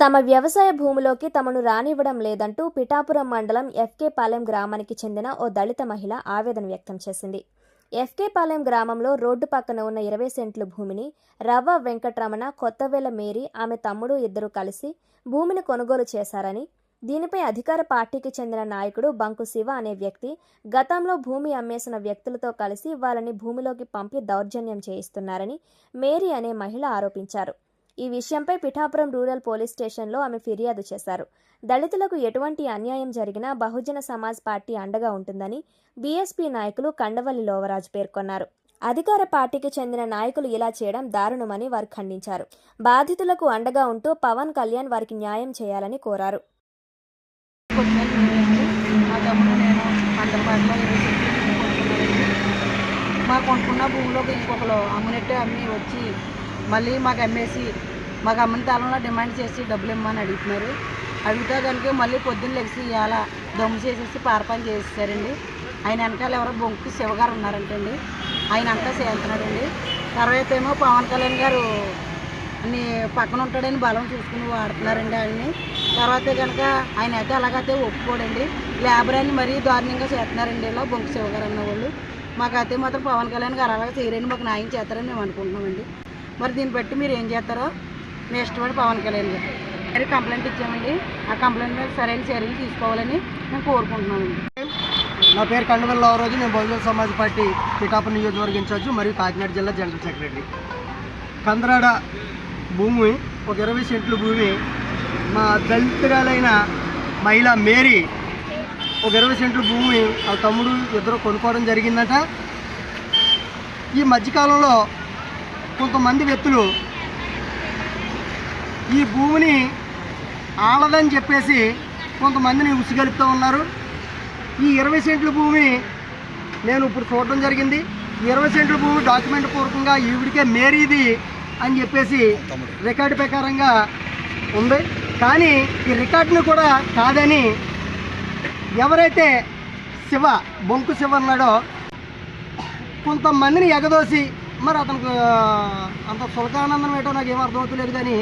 తమ వ్యవసాయ భూమిలోకి తమను రానివ్వడం లేదంటూ పిఠాపురం మండలం ఎఫ్కేపాలెం గ్రామానికి చెందిన ఓ దళిత మహిళ ఆవేదన వ్యక్తం చేసింది. ఎఫ్కేపాలెం గ్రామంలో రోడ్డు పక్కన ఉన్న ఇరవై సెంట్ల భూమిని రవ్వ వెంకటరమణ కొత్తవేల మేరీ ఆమె తమ్ముడు ఇద్దరు కలిసి భూమిని కొనుగోలు చేశారని దీనిపై అధికార పార్టీకి చెందిన నాయకుడు బంకు శివ అనే వ్యక్తి గతంలో భూమి అమ్మేసిన వ్యక్తులతో కలిసి వాళ్ళని భూమిలోకి పంపి దౌర్జన్యం చేయిస్తున్నారని మేరీ అనే మహిళ ఆరోపించారు. ఈ విషయంపై పిఠాపురం రూరల్ పోలీస్ స్టేషన్లో ఆమె ఫిర్యాదు చేశారు. దళితులకు ఎటువంటి అన్యాయం జరిగినా బహుజన సమాజ్ పార్టీ అండగా ఉంటుందని బీఎస్పీ నాయకులు కండవల్లి లోవరాజు పేర్కొన్నారు. అధికార పార్టీకి చెందిన నాయకులు ఇలా చేయడం దారుణమని వారు ఖండించారు. బాధితులకు అండగా ఉంటూ పవన్ కళ్యాణ్ వారికి న్యాయం చేయాలని కోరారు. మా కొనుక్కున్న భూమిలోకి ఇంకొకరు అమ్మినట్టే అమ్మి వచ్చి మళ్ళీ మాకు అమ్మేసి మాకు అమ్మిన తాళంలో డిమాండ్ చేసి డబ్బులు ఇమ్మని అడుగుతున్నారు. అడిగితే కనుక మళ్ళీ పొద్దున్న లెగిసి ఇవాళ దమ్ము చేసేసి పారపాలు చేసేసారండి. ఆయన వెనకాల ఎవరో బొంకు శివగారు ఉన్నారంటండి. ఆయన అంతా చేస్తున్నాడండి. తర్వాత ఏమో పవన్ కళ్యాణ్ గారు అన్ని పక్కన ఉంటాడని బలం చూసుకుని వాడుతున్నారండి ఆయన్ని. తర్వాత కనుక ఆయన అయితే అలాగైతే ఒప్పుకోడండి. లేబర్ అని మరీ దారుణంగా చేస్తున్నారండి ఇలా బొంకు శివగారు అన్న వాళ్ళు మాకైతే మాత్రం పవన్ కళ్యాణ్ గారు అలాగే చేయరండి. మాకు న్యాయం చేస్తారని మేము అనుకుంటున్నామండి. మరి దీన్ని బట్టి మీరు ఏం చేస్తారో మీ ఇష్టపడి పవన్ కళ్యాణ్ గారు. మరి కంప్లైంట్ ఇచ్చామండి. ఆ కంప్లైంట్ మీద సరైన చర్యలు తీసుకోవాలని మేము కోరుకుంటున్నామండి. నా పేరు కండవల్ల రోజు నేను బహుజన సమాజ్ పార్టీ పిఠాపురం నియోజకవర్గం ఇన్ఛార్జు మరియు కాకినాడ జిల్లా జనరల్ సెక్రటరీ. కందరాడ భూమి ఒక ఇరవై సెంట్ల భూమి మా దళితురాలైన మహిళ మేరీ ఒక ఇరవై సెంట్ల భూమి ఆ తమ్ముడు ఇద్దరు కొనుక్కోవడం జరిగిందట. ఈ మధ్యకాలంలో కొంతమంది వ్యక్తులు ఈ భూమిని ఆలదని చెప్పేసి కొంతమందిని ఉసిగలుపుతూ ఉన్నారు. ఈ ఇరవై సెంట్ల భూమి నేను ఇప్పుడు చూడడం జరిగింది. ఇరవై సెంట్ల భూమి డాక్యుమెంట్ పూర్వకంగా ఈవిడికే మేరీది అని చెప్పేసి రికార్డు ప్రకారంగా ఉంది. కానీ ఈ రికార్డుని కూడా కాదని ఎవరైతే శివ బొంకు శివ అన్నాడో కొంతమందిని ఎగదోసి మరి అతనికి అంత సులకానందం ఏంటో నాకు ఏం అర్థమవుతలేదు కానీ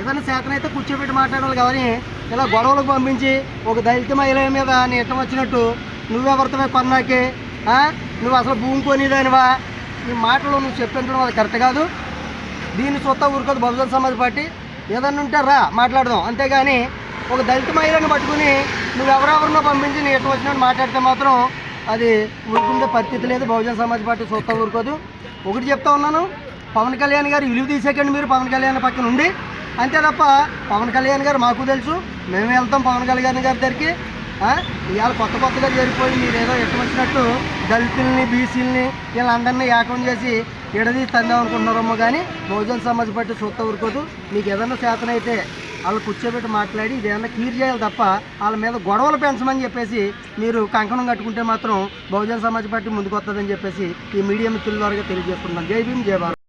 ఏదైనా శాతనైతే కూర్చోబెట్టి మాట్లాడాలి కానీ ఇలా గొడవలకు పంపించి ఒక దళిత మహిళ మీద నీటం వచ్చినట్టు నువ్వెవరితమే కొన్నాకే నువ్వు అసలు భూమి కొనేదానివా? ఈ మాటలు నువ్వు చెప్పించడం అది కరెక్ట్ కాదు. దీన్ని చూస్తా ఊరుకోదు బహుజన సమాజ్ పార్టీ. ఏదన్నా ఉంటే రా మాట్లాడదాం. అంతేగాని ఒక దళిత మహిళను పట్టుకుని నువ్వు ఎవరెవరినో పంపించి నీ వచ్చినట్టు మాట్లాడితే మాత్రం అది ఊరుకుండే పరిస్థితి లేదు. బహుజన సమాజ్ పార్టీ చూస్తా ఊరుకోదు. ఒకటి చెప్తా ఉన్నాను. పవన్ కళ్యాణ్ గారు విలువ తీసేకండి మీరు పవన్ కళ్యాణ్ పక్కన ఉండి. అంతే తప్ప పవన్ కళ్యాణ్ గారు మాకు తెలుసు. మేము వెళ్తాం పవన్ కళ్యాణ్ గారి దగ్గరికి. ఇవాళ కొత్త కొత్తగా జరిగిపోయి మీరు ఏదో ఇష్టం వచ్చినట్టు దళితుల్ని బీసీలని వీళ్ళందరినీ ఏకం చేసి ఎడదీసి తందాం అనుకుంటున్నారమ్మో కానీ బహుజన సమాజ్ పార్టీ చూస్తా ఊరుకోదు. మీకు ఏదైనా శాతం అయితే వాళ్ళు కూర్చోబెట్టి మాట్లాడి ఇది క్లియర్ చేయాలి తప్ప వాళ్ళ మీద గొడవలు పెంచమని చెప్పేసి మీరు కంకణం కట్టుకుంటే మాత్రం బహుజన సమాజ్ పార్టీ ముందుకు వస్తుందని చెప్పేసి ఈ మీడియా మిత్రుల ద్వారా తెలియజేస్తున్నాం. జై భీమ్ జై భారత్.